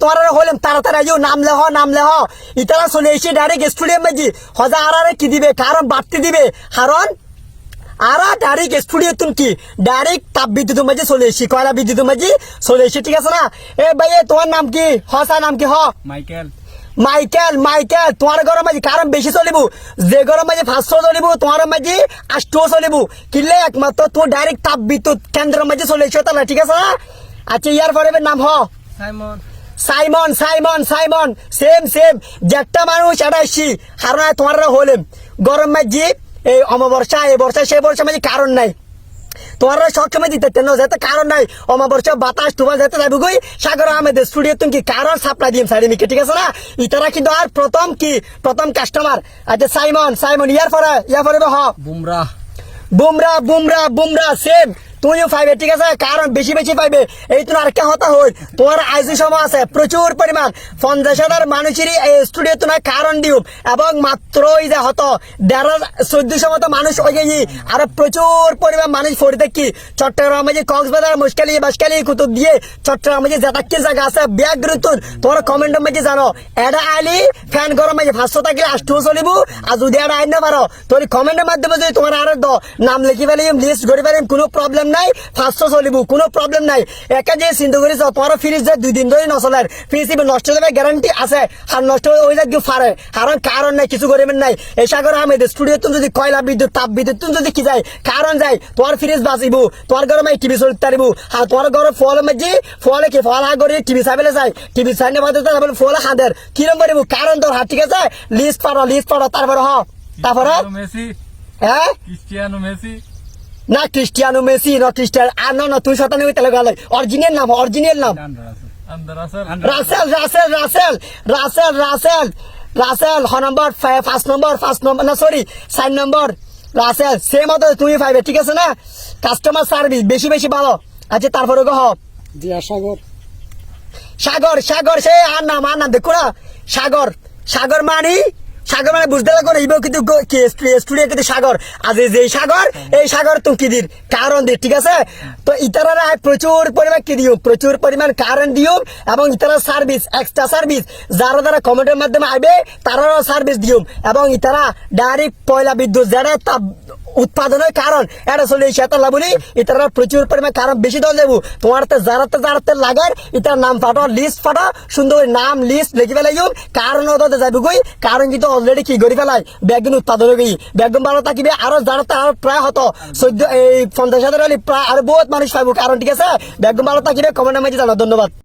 তোমার হইলাম তাড়াতাড়ি আইও নাম লেহ নাম লেহ ইতারা চলে এসে ডাইরেক্ট স্টুডিয়াম মাঝি হজা আর কি দিবে কারণ বাড়তি দিবে। কারণ আর ডাইরেক্ট স্টুডিও তুমি কি? ডাইরেক্ট তাপ বিদ্যুৎ মাঝে চলে এসি কয়লা বিদ্যুৎ মাঝে চলে এসি ঠিক আছে না? এ ভাই তোমার নাম কি? হ স্যার নাম কি? হ। মাইকেল। মাইকেল মাইকেল তোমার ঘরের মাঝে কারণ বেশি চলিব। যে ঘরের মাঝে পাঁচশো চলিব তোমার মাঝে আটশো চলিব। কিনলে একমাত্র তোমার ডাইরেক্ট তাপ বিদ্যুৎ কেন্দ্রের মাঝে চলে এসো তাহলে ঠিক আছে না? আচ্ছা ইয়ার পরে নাম হ। Simon. Simon Simon Simon same same যেটা মানুষ এটা এসছি কারণ তোমার হলেম গরম মাঝে এই অমাবর্ষা এই বর্ষা সেই বর্ষা মাঝে কারণ নাই। তোমার সবসময় দিতে তেন যাতে কারণ নাই। অমাবর্ষা বাতাস তোমার যাতে যাব গই সাগর আহমেদের স্টুডিও তুমি কি কারণ সাপ্লাই দিম সাইড মিকে ঠিক আছে না? ইতারা কিন্তু আর প্রথম কি? প্রথম কাস্টমার আচ্ছা সাইমন সাইমন ইয়ার পরে ইয়ার পরে হ বুমরা। বুমরা বুমরা বুমরা সেম তুমিও পাইবে, ঠিক আছে? কারণ বেশি বেশি পাইবে। এই তো আরেকটা হতা হই তোমার আইসি সময় আছে, প্রচুর পরিমাণ। পঞ্চাশ হাজার মানুষেরই এই স্টুডিও তোমার কারণ দিও। এবং মাত্র এই যে হতো, দেড় চোদ্দশো মতো মানুষ হয়ে গেছি আর প্রচুর পরিমাণ মানুষ পড়ে থাকি চট্টগ্রাম যে কক্সবাজার, মুশকালি, বাসকালি, কুতুব দিয়ে চট্টগ্রাম যে যেটাকি জায়গা আছে, ব্যাগ ঋতু তোমার কমেন্টের মাঝে জানো এটা আইলি ফ্যান গরম মাঝে পাঁচশো থাকলে আষ্টও চলিব আর যদি এটা আইন না পারো, তোর কমেন্টের মাধ্যমে যদি তোমার আর নাম লিখি ফেলিম লিস্ট করে ফেলিম, কোনো প্রবলেম নাই পাঁচশো চলিব কোনো প্রবলেম নাই। একা যে চিন্তা করিস তোমার ফ্রিজ যে দুই দিন ধরে নচলে ফ্রিজ নষ্ট যাবে গ্যারান্টি আছে। আর নষ্ট হয়ে যায় কেউ পারে কারণ কারণ নাই কিছু করিবেন নাই। এই সাগর আহমেদ স্টুডিও তুমি যদি কয়লা বিদ্যুৎ তাপ বিদ্যুৎ তুমি যদি কি যায় কারণ যায় তোমার ফ্রিজ বাঁচিব তোমার ঘরে মাই টিভি চলতে পারিব আর তোমার ঘরে ফল মাঝি ফলে কি ফল হা করে টিভি চাইলে চাই টিভি চাই না বাদে তারপরে ফল হাঁদের কিরম করিব কারণ তোর হাত ঠিক আছে? লিস্ট পারো লিস্ট পারো তারপরে হ। তারপরে মেসি হ্যাঁ ক্রিস্টিয়ানো মেসি না ক্রিস্টিয়ানো মেসি না ক্রিস্টিয়ান আর না না তুই শতানি হইতে লাগে অরিজিনাল নাম অরিজিনাল নাম। রাসেল। রাসেল রাসেল রাসেল রাসেল রাসেল হ নম্বর পাঁচ নম্বর পাঁচ নম্বর না সরি চার নম্বর রাসেল সে মতো তুমি পাইবে ঠিক আছে না? কাস্টমার সার্ভিস বেশি বেশি ভালো। আচ্ছা তারপরে গো হ দিয়া সাগর। সাগর সাগর সে আর নাম আর নাম দেখো না। সাগর সাগর মানি? সাগর মানে বুঝতে লাগো এইবার কিন্তু স্টুডিও কিন্তু সাগর। আজ যে সাগর, এই সাগর তুমি কি দিন কারণ দি ঠিক আছে? তো ইতারা প্রচুর পরিমাণ কি দিও প্রচুর পরিমাণ কারণ দিও এবং ইতারা সার্ভিস এক্সট্রা সার্ভিস। যারা যারা কমেন্টের মাধ্যমে আইবে, তারাও সার্ভিস দিও এবং ইতারা ডাইরেক্ট পয়লা বিদ্যুৎ, যারা উৎপাদনের কারণ। এটা চলে সেতালা বলি ইতারা প্রচুর পরিমাণ কারণ বেশি দল দেবো তোমার তো যারাতে যারাতে লাগার, ইতার নাম ফাটো লিস্ট ফাটো, সুন্দর নাম লিস্ট লিখে ফেলাই কারণ ওদের যাবে গই কারণ কিন্তু অলরেডি কি করে ফেলাই? ব্যাগুন উৎপাদন গই ব্যাগুন ভালো থাকিবে। আরও যারাতে আরও প্রায় হতো। চোদ্দ, এই পঞ্চাশ হাজার প্রায় আরও বহুত মানুষ পাইব। কারণ ঠিক আছে? ব্যাগুন ভালো থাকিবে। কমেন্টের মাঝে জানো ধন্যবাদ।